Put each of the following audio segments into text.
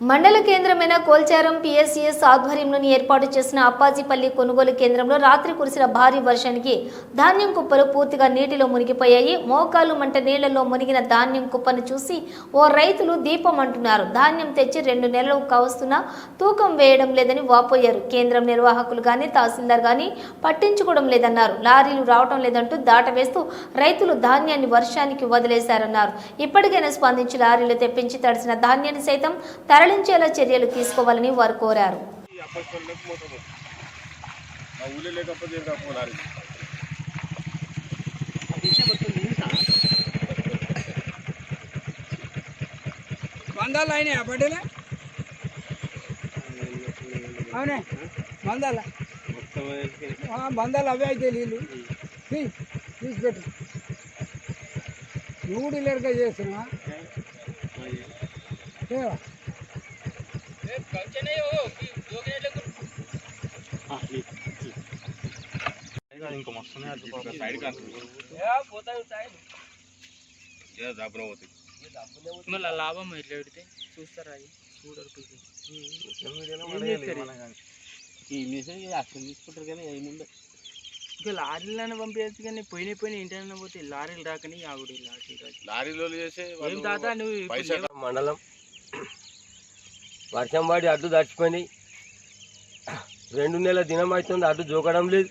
మండల కేంద్రమైన కోల్చారం పిఎస్సిఎస్ ఆధ్వర్యంలోని ఏర్పాటు చేసిన అప్పాజీపల్లి కొనుగోలు కేంద్రంలో రాత్రి కురిసిన భారీ వర్షానికి ధాన్యం కుప్పలు పూర్తిగా నీటిలో మునిగిపోయాయి. మోకాలు మంట నీళ్ళలో మునిగిన ధాన్యం కుప్పను చూసి ఓ రైతులు దీపం అంటున్నారు. ధాన్యం తెచ్చి రెండు నెలలు కావస్తున్నా తూకం వేయడం లేదని వాపోయారు. కేంద్రం నిర్వాహకులు కానీ తహసీల్దార్ కానీ పట్టించుకోవడం లేదన్నారు. లారీలు రావడం లేదంటూ దాటవేస్తూ రైతులు ధాన్యాన్ని వర్షానికి వదిలేశారన్నారు. ఇప్పటికైనా స్పందించి లారీలు తెప్పించి తడిసిన ధాన్యాన్ని సైతం తరలించేలా చర్యలు తీసుకోవాలని వారు కోరారు. అయినాయి బడ్డీలే అవునే బంధాలు అవే అయితే నీళ్ళు. తీ, తీసి పెట్టు నువ్వు చేస్తున్నా ఏవా? ఇంకా సైడ్ మళ్ళీ లాభం ఎట్లా పెడితే చూస్తారా అది చూడరు people. ఈ మెసేజ్ అసలు తీసుకుంటారు కానీ ఏముండదు ఇంకా లారీలను పంపించచ్చు కానీ పోయిన పోయిన ఇంటర్నెట్ పోతే లారీలు రాకని ఆగుడు రాదు లారీలో చేసే ఏం తాత నువ్వు ఇప్పుడు పైసలు లేవా? మండలం వర్షం పడి అడ్డు తడిచిపోయినాయి రెండు నెలల దినం అవుతుంది అడ్డు జోకడం లేదు.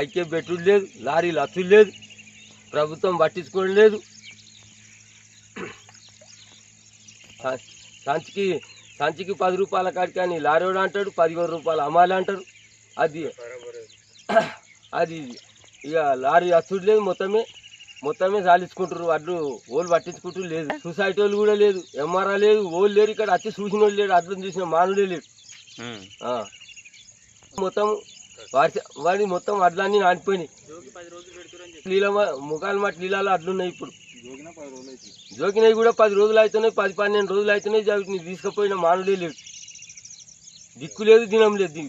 ఐక్య పెట్టుడు లేదు లారీలు అచ్చులు లేదు ప్రభుత్వం పట్టించుకోవడం లేదు. సంచికి సంచికి పది రూపాయల కాడికి అని లారీడు అంటాడు పదిహేను రూపాయలు అమ్మాలి అంటారు అది అది ఇక లారీ అచ్చుడు లేదు మొత్తమే. మొత్తమే సాలించుకుంటారు అడ్లు ఓళ్ళు పట్టించుకుంటారు లేదు. సొసైటీ వాళ్ళు కూడా లేదు. ఎంఆర్ఆ లేదు. ఓళ్ళు లేరు ఇక్కడ. వచ్చి చూసిన వాళ్ళు లేడు అడ్లు చూసిన మానుడే లేడు. ఆ. మొత్తం వర్ష వాడి మొత్తం అడ్లన్నీ నానిపోయినాయి. జోకి పది రోజులు పెడుతురని చెప్పి నీళ్ళ ముఖాలు మట్టి నీళ్ళలో అడ్లున్నాయి ఇప్పుడు. జోకినవి కూడా పది రోజులు అవుతున్నాయి పది పన్నెండు రోజులు అవుతున్నాయి వీటిని తీసుకుపోయిన మానుడే లేడు. దిక్కు లేదు దినం లేదు